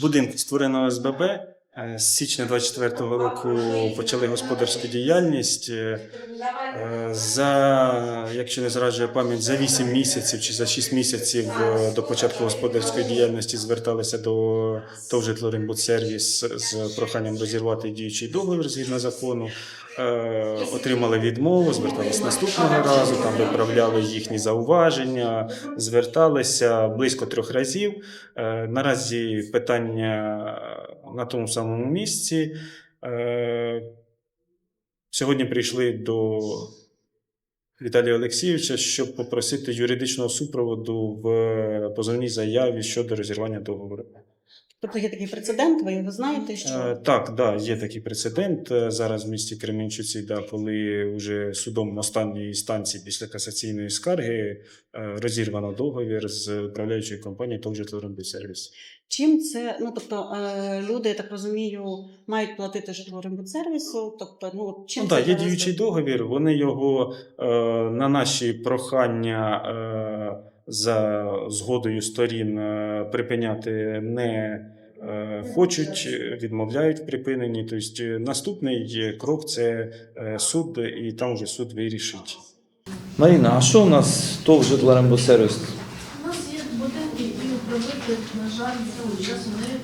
Будинку створено ОСББ. Е, З січня 24-го року почали господарську діяльність. Е, За, якщо не зраджує пам'ять, за 8 місяців чи за 6 місяців е, до початку господарської діяльності зверталися до ТОВ «Житлоринбудсервіс» з проханням розірвати діючий договір згідно закону. Отримали відмову, зверталися наступного разу, там виправляли їхні зауваження, зверталися близько трьох разів. Наразі питання на тому самому місці. Е, Сьогодні прийшли до Віталія Олексійовича, щоб попросити юридичного супроводу в позовній заяві щодо розірвання договору. Тобто є такий прецедент, ви його знаєте, що Е, Так, да, є такий прецедент е, зараз в місті Кременчуці, да, коли вже судом останньої інстанції після касаційної скарги е, розірвано договір з управляючою компанією ТОВ «Житлорембудсервіс». чим це, ну тобто люди, я так розумію, мають платити житлорембудсервісу, тобто, ну чим Ну це так, є діючий договір. Вони його е, на наші прохання е, за згодою сторін е, припиняти не е, хочуть, відмовляють в припиненні. Тобто е, наступний крок це суд, і там вже суд вирішить. Маріна, а що у нас ТОВ житлорембусервіс? У нас є будинки, які управитель, на жаль, цього часу не.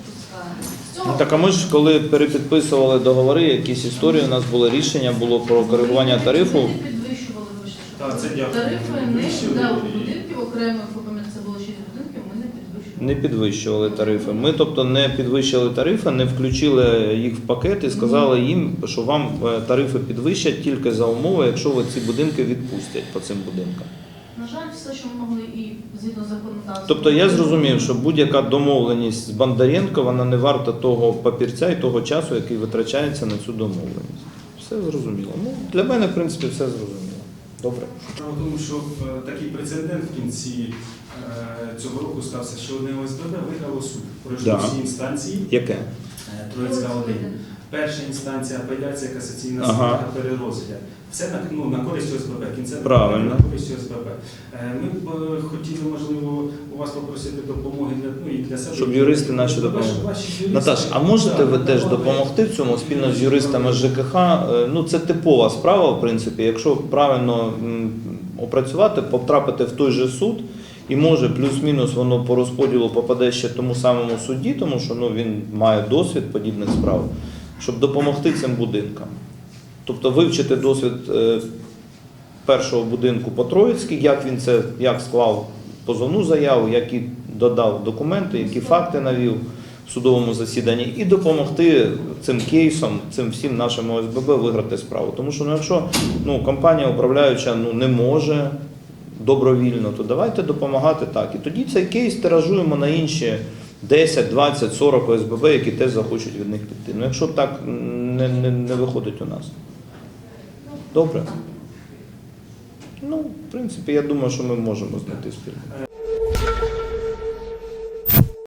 Ну так а ми ж коли перепідписували договори, якісь історії, у нас було рішення було про коригування тарифу. Ми не підвищували вище. Так, це дякую. Тарифи не да, у будинків окремих, пам'ятаєте, це було 6 будинків, ми не підвищували. Не підвищували тарифи. Ми, тобто, не підвищили тарифи, не включили їх в пакет і сказали їм, що вам е, тарифи підвищать тільки за умови, якщо ви ці будинки відпустять по цим будинкам. На жаль, все, що ми могли і згідно законодавства. Тобто я зрозумів, що будь-яка домовленість з Бондаренко, вона не варта того папірця і того часу, який витрачається на цю домовленість. Все зрозуміло. Ну, для мене, в принципі, все зрозуміло. Добре. Справа в тому, що е, такий прецедент в кінці е, цього року стався, що одне ОСББ виграло суд. Пройшло Да. всі інстанції. Яке? Е, Троїцька 1. Перша інстанція апеляція, касаційна Ага. скарга, перерозгляд. Все на, ну, на користь ОСББ. Кінцеве Правильно. на користь ОСББ. Е, Ми б е, хотіли, можливо, у вас попросити допомоги для, ну, і для себе. Щоб юристи наші допомогли. ваші Наташ, а можете ви теж допомогти в цьому спільно з юристами ЖКХ? Е, Ну, це типова справа, в принципі. Якщо правильно опрацювати, потрапити в той же суд, і може плюс-мінус воно по розподілу попаде ще тому самому судді, тому що ну, він має досвід подібних справ, щоб допомогти цим будинкам. Тобто вивчити досвід е, першого будинку по Троїцькій, як він це як склав позовну заяву, які додав документи, які факти навів в судовому засіданні, і допомогти цим кейсом, цим всім нашим ОСББ виграти справу. Тому що ну, якщо ну, компанія управляюча ну, не може добровільно, то давайте допомагати так. І тоді цей кейс тиражуємо на інші 10, 20, 40 ОСББ, які теж захочуть від них піти. Ну, якщо так не, не, не виходить у нас. Добре. Ну, в принципі, я думаю, що ми можемо знайти спільну.